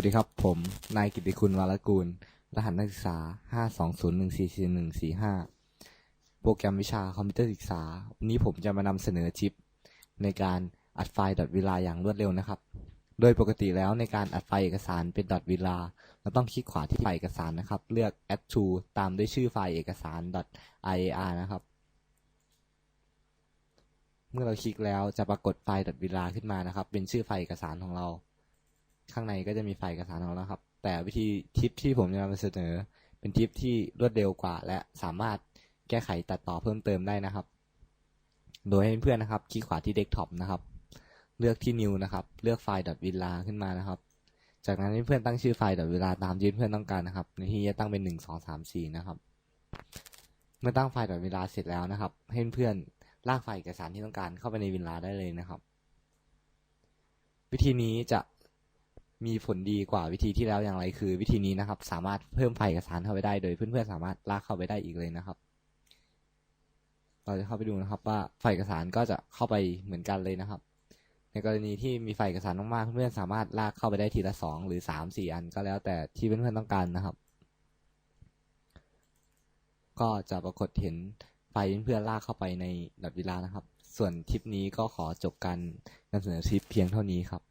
วัสดีครับ ผมนายกิติคุณวรกูล รหัสนักศึกษา 520144145 โปรแกรมวิชาคอมพิวเตอร์ศึกษา วันนี้ผมจะมานำเสนอชิป ในการอัดไฟล์ดอทเวลาอย่างรวดเร็วนะครับ โดยปกติแล้วในการอัดไฟล์เอกสารเป็นดอทเวลาเราต้องคลิกขวาที่ไฟล์เอกสารนะครับ เลือก add to ตามด้วยชื่อไฟล์เอกสาร .iar นะครับ เมื่อเราคลิกแล้วจะปรากฏไฟล์ดอทเวลาขึ้นมานะครับ เป็นชื่อไฟล์เอกสารของเรา ข้างในก็จะมีไฟล์เอกสารของเราครับ แต่วิธีทิปที่ผมจะนำมาเสนอ เป็นทิปที่รวดเร็วกว่า และสามารถแก้ไขตัดต่อเพิ่มเติมได้นะครับ โดยให้เพื่อนนะครับคลิกขวาที่เดสก์ท็อปนะครับ เลือกที่ new นะครับ เลือกไฟล์ .villa ขึ้นมานะครับ จากนั้นให้เพื่อนตั้งชื่อไฟล์ .villa ตามที่เพื่อนต้องการนะครับ ในที่จะตั้งเป็นหนึ่งสองสามสี่นะครับ เมื่อตั้งไฟล์ .villa เสร็จแล้วนะครับ ให้เพื่อนลากไฟล์เอกสารที่ต้องการเข้าไปในวิลลาได้เลยนะครับ วิธีนี้จะ มีผลดีกว่าวิธีที่แล้วอย่างไรคือ วิธีนี้นะครับ สามารถเพิ่มไฟล์เอกสารเข้าไปได้ โดยเพื่อนๆสามารถลากเข้าไปได้อีกเลยนะครับ เราจะเข้าไปดูนะครับว่าไฟล์เอกสารก็จะเข้าไปเหมือนกันเลยนะครับ ในกรณีที่มีไฟล์เอกสารมากๆเพื่อนๆสามารถลากเข้าไปได้ทีละสองหรือสามสี่อันก็แล้วแต่ที่เพื่อนๆต้องการนะครับ ก็จะปรากฏเห็นไฟล์เพื่อนๆลากเข้าไปในดับเวลานะครับ ส่วนทริปนี้ก็ขอจบการนำเสนอทริปเพียงเท่านี้ครับ